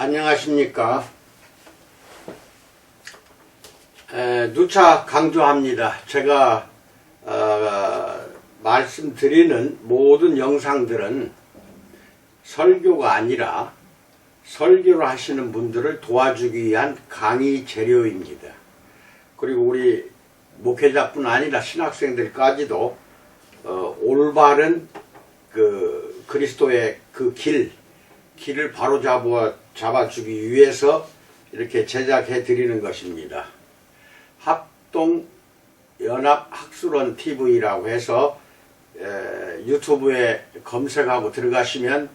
안녕하십니까. 에, 누차 강조합니다. 제가 어, 말씀드리는 모든 영상들은 설교가 아니라 설교를 하시는 분들을 도와주기 위한 강의 재료입니다. 그리고 우리 목회자뿐 아니라 신학생들까지도 어, 올바른 그 그리스도의 그 길, 길을 바로 잡아, 잡아주기 위해서 이렇게 제작해 드리는 것입니다. 합동 연합 학술원 TV라고 해서 에, 유튜브에 검색하고 들어가시면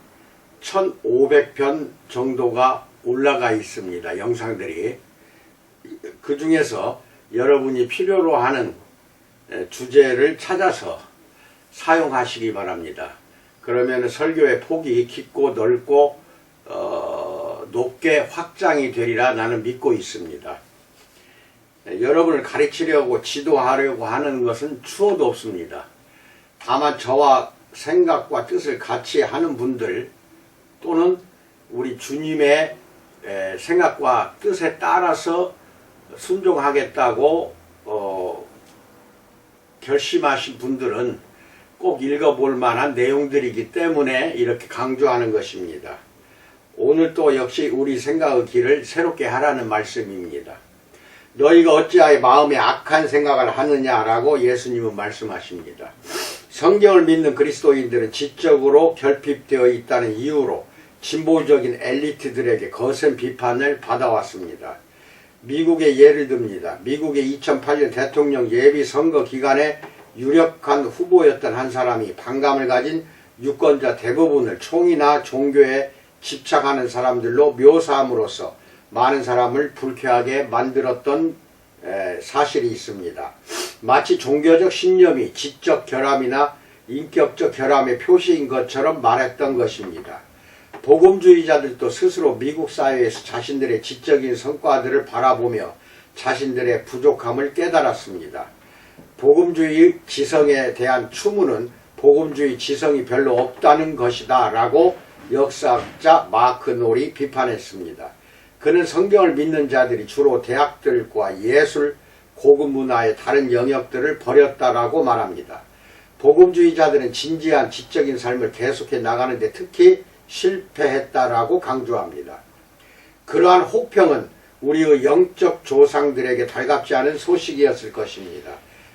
1500편 정도가 올라가 있습니다. 영상들이. 그 중에서 여러분이 필요로 하는 에, 주제를 찾아서 사용하시기 바랍니다. 그러면 설교의 폭이 깊고 넓고 어, 높게 확장이 되리라 나는 믿고 있습니다. 네, 여러분을 가르치려고 지도하려고 하는 것은 추호도 없습니다. 다만 저와 생각과 뜻을 같이 하는 분들 또는 우리 주님의 에, 생각과 뜻에 따라서 순종하겠다고 어, 결심하신 분들은 꼭 읽어볼 만한 내용들이기 때문에 이렇게 강조하는 것입니다. 오늘 또 역시 우리 생각의 길을 새롭게 하라는 말씀입니다. 너희가 어찌하여 마음에 악한 생각을 하느냐라고 예수님은 말씀하십니다. 성경을 믿는 그리스도인들은 지적으로 결핍되어 있다는 이유로 진보적인 엘리트들에게 거센 비판을 받아왔습니다. 미국의 예를 듭니다. 미국의 2008년 대통령 예비 선거 기간에 유력한 후보였던 한 사람이 반감을 가진 유권자 대부분을 총이나 종교에 집착하는 사람들로 묘사함으로써 많은 사람을 불쾌하게 만들었던 에, 사실이 있습니다. 마치 종교적 신념이 지적 결함이나 인격적 결함의 표시인 것처럼 말했던 것입니다. 복음주의자들도 스스로 미국 사회에서 자신들의 지적인 성과들을 바라보며 자신들의 부족함을 깨달았습니다. 복음주의 지성에 대한 추문은 복음주의 지성이 별로 없다는 것이다 라고 역사학자 마크 놀이 비판했습니다. 그는 성경을 믿는 자들이 주로 대학들과 예술, 고급 문화의 다른 영역들을 버렸다라고 말합니다. 복음주의자들은 진지한 지적인 삶을 계속해 나가는데 특히 실패했다라고 강조합니다. 그러한 혹평은 우리의 영적 조상들에게 달갑지 않은 소식이었을 것입니다.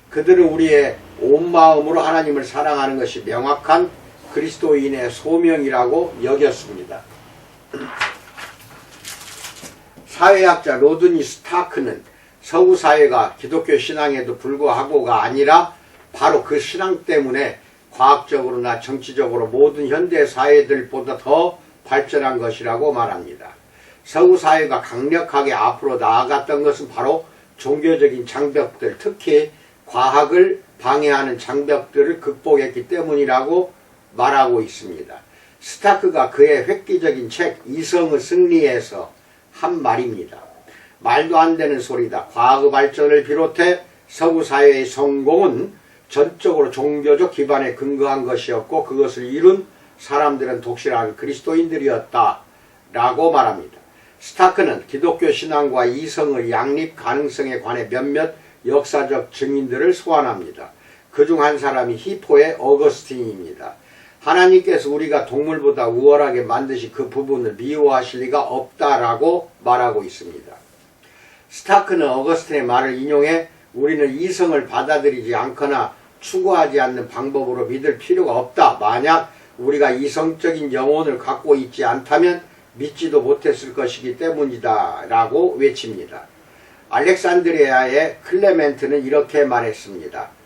그들은 우리의 온 마음으로 하나님을 사랑하는 것이 명확한 그리스도인의 소명이라고 여겼습니다. 사회학자 로드니 스타크는 서구 사회가 기독교 신앙에도 불구하고가 아니라 바로 그 신앙 때문에 과학적으로나 정치적으로 모든 현대 사회들보다 더 발전한 것이라고 말합니다. 서구 사회가 강력하게 앞으로 나아갔던 것은 바로 종교적인 장벽들, 특히 과학을 방해하는 장벽들을 극복했기 때문이라고 말하고 있습니다. 스타크가 그의 획기적인 책 이성의 승리에서 한 말입니다. 말도 안 되는 소리다. 과학의 발전을 비롯해 서구 사회의 성공은 전적으로 종교적 기반에 근거한 것이었고 그것을 이룬 사람들은 독실한 그리스도인들이었다. 라고 말합니다. 스타크는 기독교 신앙과 이성의 양립 가능성에 관해 몇몇 역사적 증인들을 소환합니다. 그 중 한 사람이 히포의 어거스틴입니다. 하나님께서 우리가 동물보다 우월하게 만드신 그 부분을 미워하실 리가 없다라고 말하고 있습니다. 스타크는 어거스틴의 말을 인용해 우리는 이성을 받아들이지 않거나 추구하지 않는 방법으로 믿을 필요가 없다. 만약 우리가 이성적인 영혼을 갖고 있지 않다면 믿지도 못했을 것이기 때문이다. 라고 외칩니다. 알렉산드리아의 클레멘트는 이렇게 말했습니다.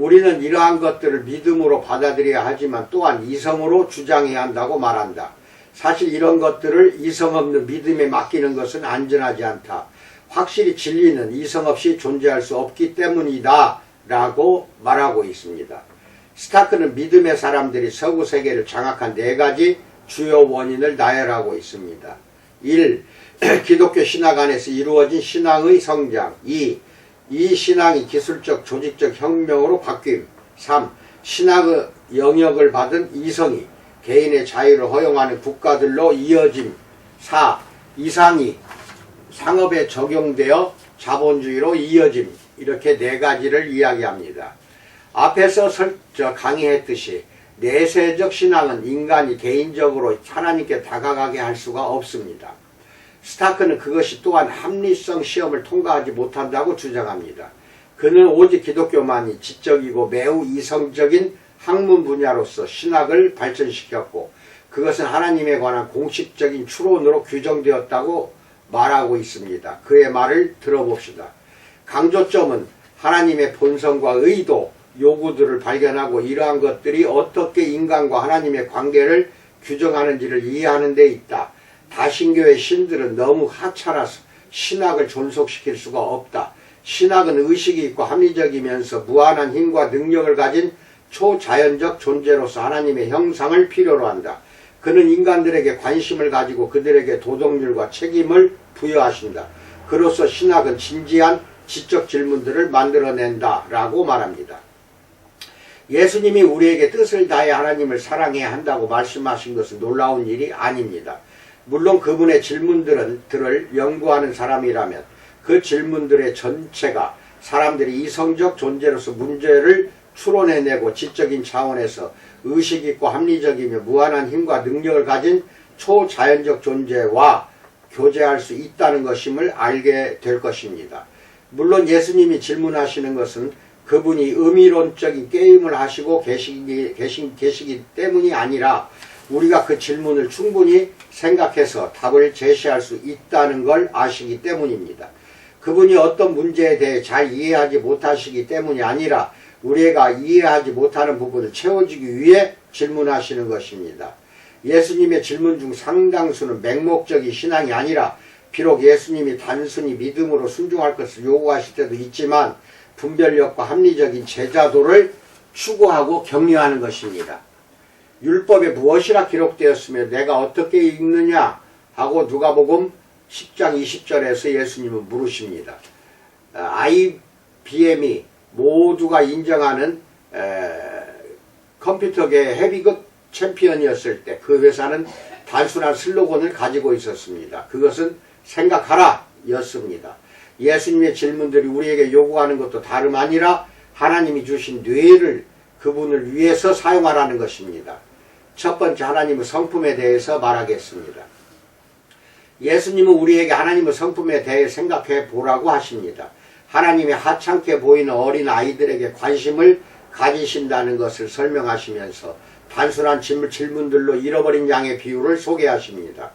우리는 이러한 것들을 믿음으로 받아들여야 하지만 또한 이성으로 주장해야 한다고 말한다. 사실 이런 것들을 이성 없는 믿음에 맡기는 것은 안전하지 않다. 확실히 진리는 이성 없이 존재할 수 없기 때문이다. 라고 말하고 있습니다. 스타크는 믿음의 사람들이 서구 세계를 장악한 네 가지 주요 원인을 나열하고 있습니다. 1. 기독교 신학 안에서 이루어진 신앙의 성장 2. 이 신앙이 기술적 조직적 혁명으로 바뀜 3. 신학의 영역을 받은 이성이 개인의 자유를 허용하는 국가들로 이어짐 4. 이상이 상업에 적용되어 자본주의로 이어짐 이렇게 네 가지를 이야기합니다. 앞에서 설, 저 강의했듯이 내세적 신앙은 인간이 개인적으로 하나님께 다가가게 할 수가 없습니다. 스타크는 그것이 또한 합리성 시험을 통과하지 못한다고 주장합니다. 그는 오직 기독교만이 지적이고 매우 이성적인 학문 분야로서 신학을 발전시켰고 그것은 하나님에 관한 공식적인 추론으로 규정되었다고 말하고 있습니다. 그의 말을 들어봅시다. 강조점은 하나님의 본성과 의도, 요구들을 발견하고 이러한 것들이 어떻게 인간과 하나님의 관계를 규정하는지를 이해하는 데 있다. 다신교의 신들은 너무 하찮아서 신학을 존속시킬 수가 없다. 신학은 의식이 있고 합리적이면서 무한한 힘과 능력을 가진 초자연적 존재로서 하나님의 형상을 필요로 한다. 그는 인간들에게 관심을 가지고 그들에게 도덕률과 책임을 부여하신다. 그로서 신학은 진지한 지적 질문들을 만들어낸다. 라고 말합니다. 예수님이 우리에게 뜻을 다해 하나님을 사랑해야 한다고 말씀하신 것은 놀라운 일이 아닙니다. 물론 그분의 질문들은 들을 연구하는 사람이라면 그 질문들의 전체가 사람들이 이성적 존재로서 문제를 추론해내고 지적인 차원에서 의식있고 합리적이며 무한한 힘과 능력을 가진 초자연적 존재와 교제할 수 있다는 것임을 알게 될 것입니다. 물론 예수님이 질문하시는 것은 그분이 의미론적인 게임을 하시고 계시기, 계시, 계시기 때문이 아니라 우리가 그 질문을 충분히 생각해서 답을 제시할 수 있다는 걸 아시기 때문입니다. 그분이 어떤 문제에 대해 잘 이해하지 못하시기 때문이 아니라 우리가 이해하지 못하는 부분을 채워주기 위해 질문하시는 것입니다. 예수님의 질문 중 상당수는 맹목적인 신앙이 아니라 비록 예수님이 단순히 믿음으로 순종할 것을 요구하실 때도 있지만 분별력과 합리적인 제자도를 추구하고 격려하는 것입니다. 율법에 무엇이라 기록되었으며 내가 어떻게 읽느냐 하고 누가복음 10장 20절에서 예수님은 물으십니다. IBM이 모두가 인정하는 컴퓨터계 헤비급 챔피언이었을 때 그 회사는 단순한 슬로건을 가지고 있었습니다. 그것은 생각하라 였습니다. 예수님의 질문들이 우리에게 요구하는 것도 다름 아니라 하나님이 주신 뇌를 그분을 위해서 사용하라는 것입니다. 첫 번째 하나님의 성품에 대해서 말하겠습니다. 예수님은 우리에게 하나님의 성품에 대해 생각해 보라고 하십니다. 하나님의 하찮게 보이는 어린 아이들에게 관심을 가지신다는 것을 설명하시면서 단순한 질문들로 잃어버린 양의 비유를 소개하십니다.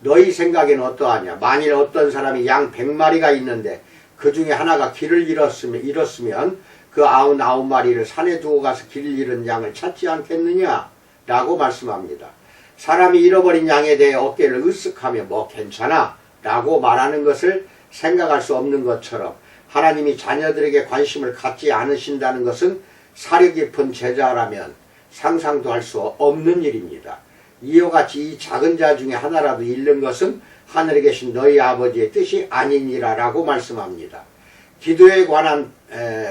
너희 생각에는 어떠하냐? 만일 어떤 사람이 양 100마리가 있는데 그 중에 하나가 길을 잃었으면, 잃었으면 그 아흔아홉 마리를 산에 두고 가서 길을 잃은 양을 찾지 않겠느냐? 라고 말씀합니다. 사람이 잃어버린 양에 대해 어깨를 으쓱하며 뭐 괜찮아? 라고 말하는 것을 생각할 수 없는 것처럼 하나님이 자녀들에게 관심을 갖지 않으신다는 것은 사려 깊은 제자라면 상상도 할 수 없는 일입니다. 이와 같이 이 작은 자 중에 하나라도 잃는 것은 하늘에 계신 너희 아버지의 뜻이 아니니라 라고 말씀합니다. 기도에 관한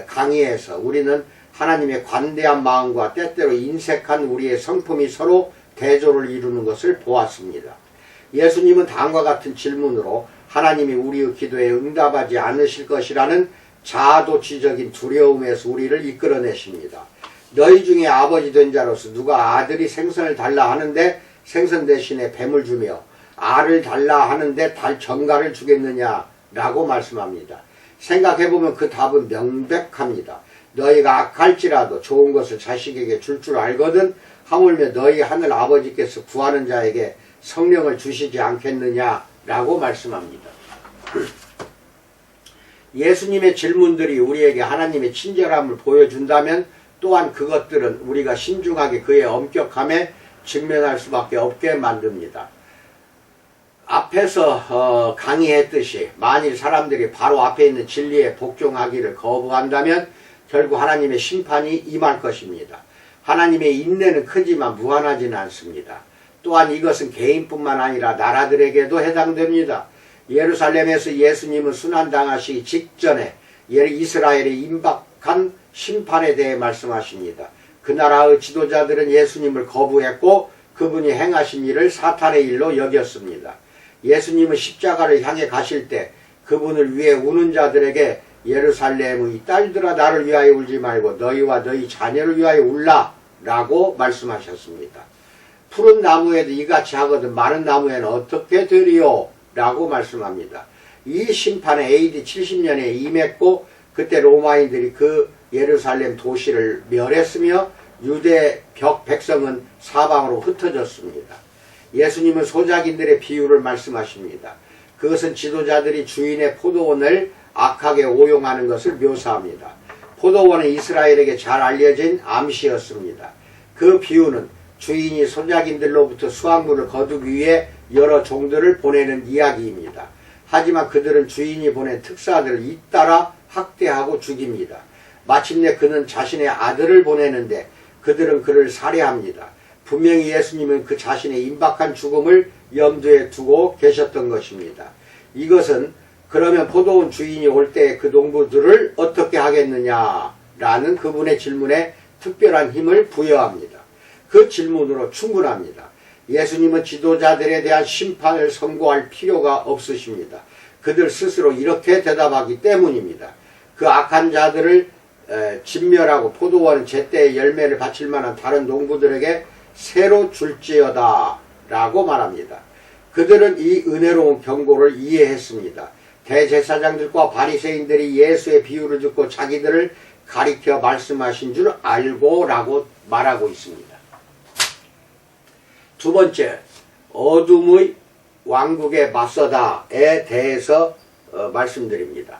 강의에서 우리는 하나님의 관대한 마음과 때때로 인색한 우리의 성품이 서로 대조를 이루는 것을 보았습니다. 예수님은 다음과 같은 질문으로 하나님이 우리의 기도에 응답하지 않으실 것이라는 자아도취적인 두려움에서 우리를 이끌어내십니다. 너희 중에 아버지 된 자로서 누가 아들이 생선을 달라 하는데 생선 대신에 뱀을 주며 알을 달라 하는데 달 전갈을 주겠느냐 라고 말씀합니다. 생각해보면 그 답은 명백합니다. 너희가 악할지라도 좋은 것을 자식에게 줄줄 알거든 하물며 너희 하늘 아버지께서 구하는 자에게 성령을 주시지 않겠느냐 라고 말씀합니다. 예수님의 질문들이 우리에게 하나님의 친절함을 보여준다면 또한 그것들은 우리가 신중하게 그의 엄격함에 직면할 수밖에 없게 만듭니다. 앞에서 어, 강의했듯이 만일 사람들이 바로 앞에 있는 진리에 복종하기를 거부한다면 결국 하나님의 심판이 임할 것입니다. 하나님의 인내는 크지만 무한하지는 않습니다. 또한 이것은 개인뿐만 아니라 나라들에게도 해당됩니다. 예루살렘에서 예수님은 순환당하시기 직전에 이스라엘의 임박한 심판에 대해 말씀하십니다. 그 나라의 지도자들은 예수님을 거부했고 그분이 행하신 일을 사탄의 일로 여겼습니다. 예수님은 십자가를 향해 가실 때 그분을 위해 우는 자들에게 예루살렘의 딸들아 나를 위하여 울지 말고 너희와 너희 자녀를 위하여 울라 라고 말씀하셨습니다. 푸른 나무에도 이같이 하거든 마른 나무에는 어떻게 되리요? 라고 말씀합니다. 이 심판에 AD 70년에 임했고 그때 로마인들이 그 예루살렘 도시를 멸했으며 유대 벽 백성은 사방으로 흩어졌습니다. 예수님은 소작인들의 비유를 말씀하십니다. 그것은 지도자들이 주인의 포도원을 악하게 오용하는 것을 묘사합니다. 포도원은 이스라엘에게 잘 알려진 암시였습니다. 그 비유는 주인이 소작인들로부터 수확물을 거두기 위해 여러 종들을 보내는 이야기입니다. 하지만 그들은 주인이 보낸 특사들을 잇따라 학대하고 죽입니다. 마침내 그는 자신의 아들을 보내는데 그들은 그를 살해합니다. 분명히 예수님은 그 자신의 임박한 죽음을 염두에 두고 계셨던 것입니다. 이것은 그러면 포도원 주인이 올 때 그 농부들을 어떻게 하겠느냐 라는 그분의 질문에 특별한 힘을 부여합니다. 그 질문으로 충분합니다. 예수님은 지도자들에 대한 심판을 선고할 필요가 없으십니다. 그들 스스로 이렇게 대답하기 때문입니다. 그 악한 자들을 에, 진멸하고 포도원 제때의 열매를 바칠 만한 다른 농부들에게 새로 줄지어다 라고 말합니다. 그들은 이 은혜로운 경고를 이해했습니다. 대제사장들과 바리새인들이 예수의 비유를 듣고 자기들을 가리켜 말씀하신 줄 알고 라고 말하고 있습니다. 두 번째, 어둠의 왕국에 맞서다에 대해서 어, 말씀드립니다.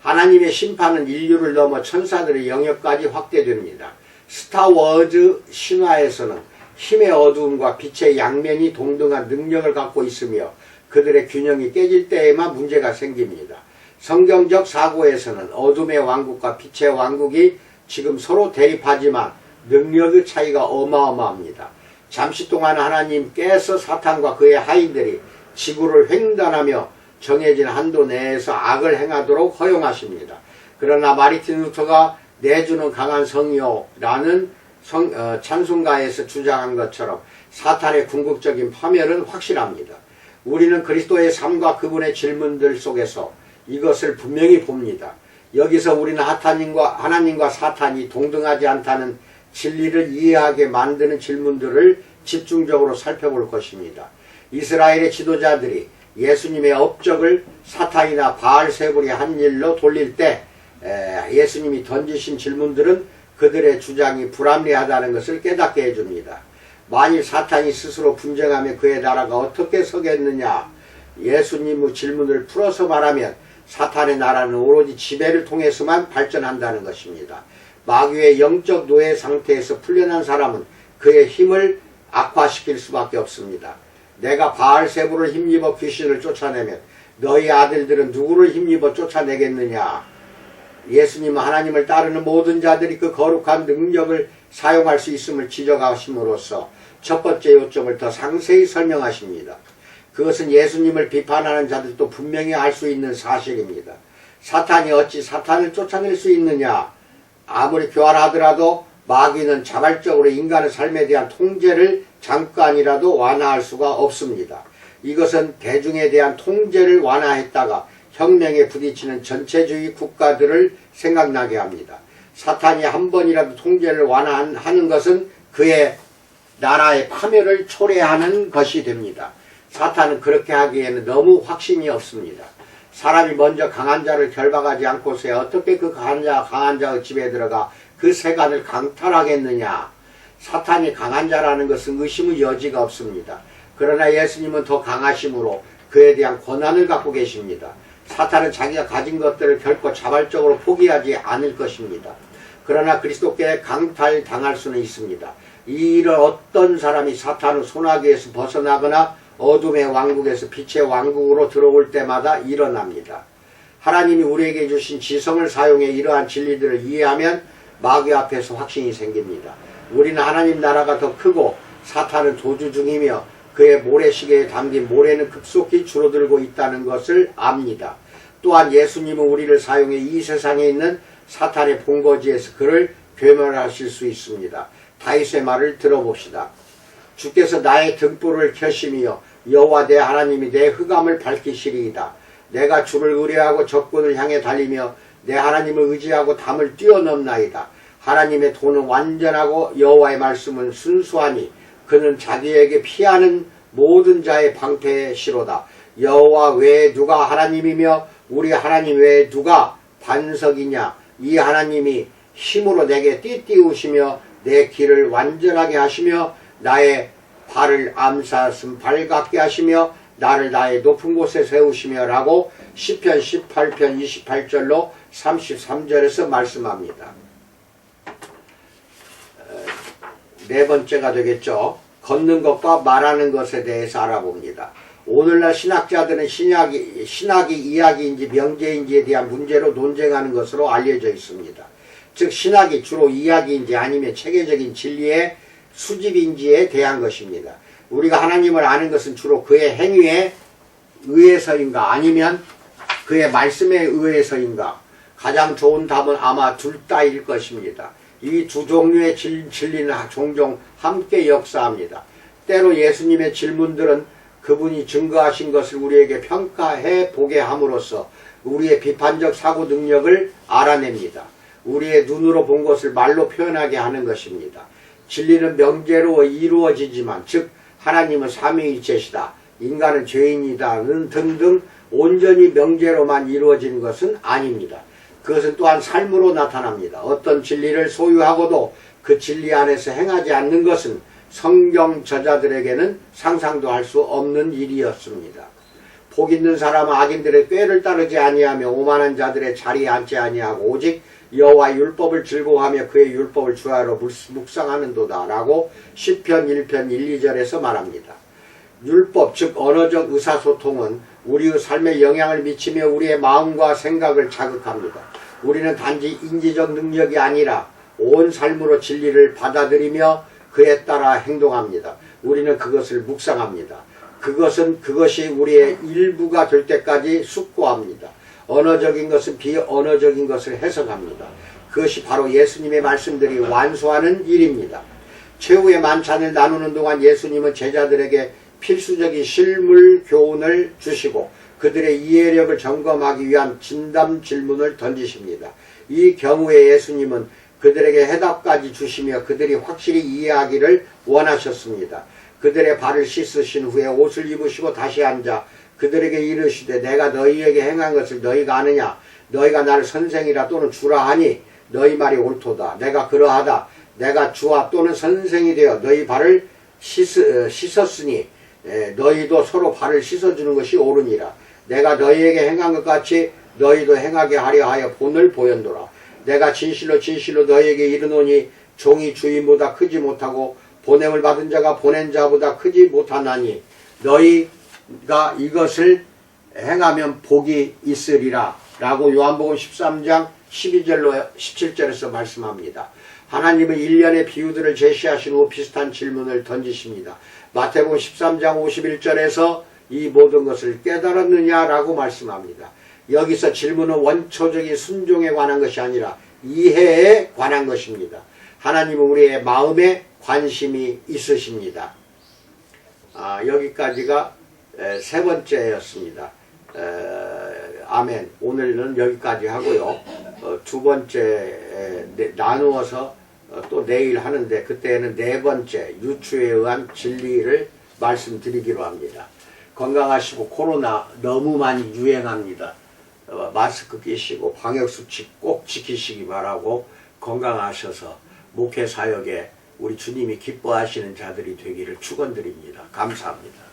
하나님의 심판은 인류를 넘어 천사들의 영역까지 확대됩니다. 스타워즈 신화에서는 힘의 어두움과 빛의 양면이 동등한 능력을 갖고 있으며 그들의 균형이 깨질 때에만 문제가 생깁니다. 성경적 사고에서는 어둠의 왕국과 빛의 왕국이 지금 서로 대립하지만 능력의 차이가 어마어마합니다. 잠시 동안 하나님께서 사탄과 그의 하인들이 지구를 횡단하며 정해진 한도 내에서 악을 행하도록 허용하십니다. 그러나 마리틴 루터가 내주는 강한 성이요라는 성, 어, 찬송가에서 주장한 것처럼 사탄의 궁극적인 파멸은 확실합니다. 우리는 그리스도의 삶과 그분의 질문들 속에서 이것을 분명히 봅니다. 여기서 우리는 하타님과 하나님과 사탄이 동등하지 않다는 진리를 이해하게 만드는 질문들을 집중적으로 살펴볼 것입니다. 이스라엘의 지도자들이 예수님의 업적을 사탄이나 바알세불이 한 일로 돌릴 때 에, 예수님이 던지신 질문들은 그들의 주장이 불합리하다는 것을 깨닫게 해줍니다. 만일 사탄이 스스로 분쟁하며 그의 나라가 어떻게 서겠느냐 예수님의 질문을 풀어서 말하면 사탄의 나라는 오로지 지배를 통해서만 발전한다는 것입니다. 마귀의 영적 노예 상태에서 풀려난 사람은 그의 힘을 악화시킬 수밖에 없습니다. 내가 바알세부를 힘입어 귀신을 쫓아내면 너희 아들들은 누구를 힘입어 쫓아내겠느냐? 예수님은 하나님을 따르는 모든 자들이 그 거룩한 능력을 사용할 수 있음을 지적하심으로써 첫 번째 요점을 더 상세히 설명하십니다. 그것은 예수님을 비판하는 자들도 분명히 알 수 있는 사실입니다. 사탄이 어찌 사탄을 쫓아낼 수 있느냐? 아무리 교활하더라도 마귀는 자발적으로 인간의 삶에 대한 통제를 잠깐이라도 완화할 수가 없습니다. 이것은 대중에 대한 통제를 완화했다가 혁명에 부딪히는 전체주의 국가들을 생각나게 합니다. 사탄이 한 번이라도 통제를 완화하는 것은 그의 나라의 파멸을 초래하는 것이 됩니다. 사탄은 그렇게 하기에는 너무 확신이 없습니다. 사람이 먼저 강한 자를 결박하지 않고서야 어떻게 그 강한 자, 강한 자의 집에 들어가 그 세간을 강탈하겠느냐. 사탄이 강한 자라는 것은 의심의 여지가 없습니다. 그러나 예수님은 더 강하심으로 그에 대한 권한을 갖고 계십니다. 사탄은 자기가 가진 것들을 결코 자발적으로 포기하지 않을 것입니다. 그러나 그리스도께 강탈당할 수는 있습니다. 이런 어떤 사람이 사탄의 소나기에서 벗어나거나 어둠의 왕국에서 빛의 왕국으로 들어올 때마다 일어납니다. 하나님이 우리에게 주신 지성을 사용해 이러한 진리들을 이해하면 마귀 앞에서 확신이 생깁니다. 우리는 하나님 나라가 더 크고 사탄은 도주 중이며 그의 모래시계에 담긴 모래는 급속히 줄어들고 있다는 것을 압니다. 또한 예수님은 우리를 사용해 이 세상에 있는 사탄의 본거지에서 그를 괴멸하실 수 있습니다. 다윗의 말을 들어봅시다. 주께서 나의 등불을 켜심이여 여호와 내 하나님이 내 흑암을 밝히시리이다. 내가 주를 의뢰하고 적군을 향해 달리며 내 하나님을 의지하고 담을 뛰어넘나이다. 하나님의 도는 완전하고 여호와의 말씀은 순수하니 그는 자기에게 피하는 모든 자의 방패의 시로다. 여호와 외에 누가 하나님이며 우리 하나님 외에 누가 반석이냐 이 하나님이 힘으로 내게 띠띠우시며 내 길을 완전하게 하시며 나의 발을 암사슴 발 같게 하시며 나를 나의 높은 곳에 세우시며 라고 10편 18편 28절로 33절에서 말씀합니다. 어, 네 번째가 되겠죠. 걷는 것과 말하는 것에 대해서 알아봅니다. 오늘날 신학자들은 신학이, 신학이 이야기인지 명제인지에 대한 문제로 논쟁하는 것으로 알려져 있습니다. 즉 신학이 주로 이야기인지 아니면 체계적인 진리의 수집인지에 대한 것입니다. 우리가 하나님을 아는 것은 주로 그의 행위에 의해서인가 아니면 그의 말씀에 의해서인가 가장 좋은 답은 아마 둘 다일 것입니다. 이 두 종류의 진- 진리는 종종 함께 역사합니다. 때로 예수님의 질문들은 그분이 증거하신 것을 우리에게 평가해 보게 함으로써 우리의 비판적 사고 능력을 알아냅니다. 우리의 눈으로 본 것을 말로 표현하게 하는 것입니다. 진리는 명제로 이루어지지만 즉 하나님은 삼위일체시다. 인간은 죄인이다는 등등 온전히 명제로만 이루어지는 것은 아닙니다. 그것은 또한 삶으로 나타납니다. 어떤 진리를 소유하고도 그 진리 안에서 행하지 않는 것은 성경 저자들에게는 상상도 할 수 없는 일이었습니다. 복 있는 사람은 악인들의 꾀를 따르지 아니하며 오만한 자들의 자리에 앉지 아니하고 오직 여호와 율법을 즐거워하며 그의 율법을 주하러 묵상하는도다 라고 시편 1편 1, 2절에서 말합니다. 율법 즉 언어적 의사소통은 우리의 삶에 영향을 미치며 우리의 마음과 생각을 자극합니다. 우리는 단지 인지적 능력이 아니라 온 삶으로 진리를 받아들이며 그에 따라 행동합니다. 우리는 그것을 묵상합니다. 그것은 그것이 우리의 일부가 될 때까지 숙고합니다. 언어적인 것은 비언어적인 것을 해석합니다. 그것이 바로 예수님의 말씀들이 완수하는 일입니다. 최후의 만찬을 나누는 동안 예수님은 제자들에게 필수적인 실물 교훈을 주시고 그들의 이해력을 점검하기 위한 진담 질문을 던지십니다. 이 경우에 예수님은 그들에게 해답까지 주시며 그들이 확실히 이해하기를 원하셨습니다. 그들의 발을 씻으신 후에 옷을 입으시고 다시 앉아 그들에게 이르시되 내가 너희에게 행한 것을 너희가 아느냐 너희가 나를 선생이라 또는 주라 하니 너희 말이 옳도다 내가 그러하다 내가 주와 또는 선생이 되어 너희 발을 씻, 어, 씻었으니 에, 너희도 서로 발을 씻어주는 것이 옳으니라. 내가 너희에게 행한 것 같이 너희도 행하게 하려 하여 본을 보였노라. 내가 진실로 진실로 너희에게 이르노니 종이 주인보다 크지 못하고 보냄을 받은 자가 보낸 자보다 크지 못하나니 너희가 이것을 행하면 복이 있으리라. 라고 요한복음 13장 12절로 17절에서 말씀합니다. 하나님은 일련의 비유들을 제시하신 후 비슷한 질문을 던지십니다. 마태복음 13장 51절에서 이 모든 것을 깨달았느냐라고 말씀합니다. 여기서 질문은 원초적인 순종에 관한 것이 아니라 이해에 관한 것입니다. 하나님은 우리의 마음에 관심이 있으십니다. 아, 여기까지가 에, 세 번째였습니다. 에, 아멘. 오늘은 여기까지 하고요. 어, 두 번째 에, 네, 나누어서 어, 또 내일 하는데 그때는 네 번째 유추에 의한 진리를 말씀드리기로 합니다. 건강하시고 코로나 너무 많이 유행합니다. 어, 마스크 끼시고 방역수칙 꼭 지키시기 바라고 건강하셔서 목회 사역에 우리 주님이 기뻐하시는 자들이 되기를 축원드립니다. 감사합니다.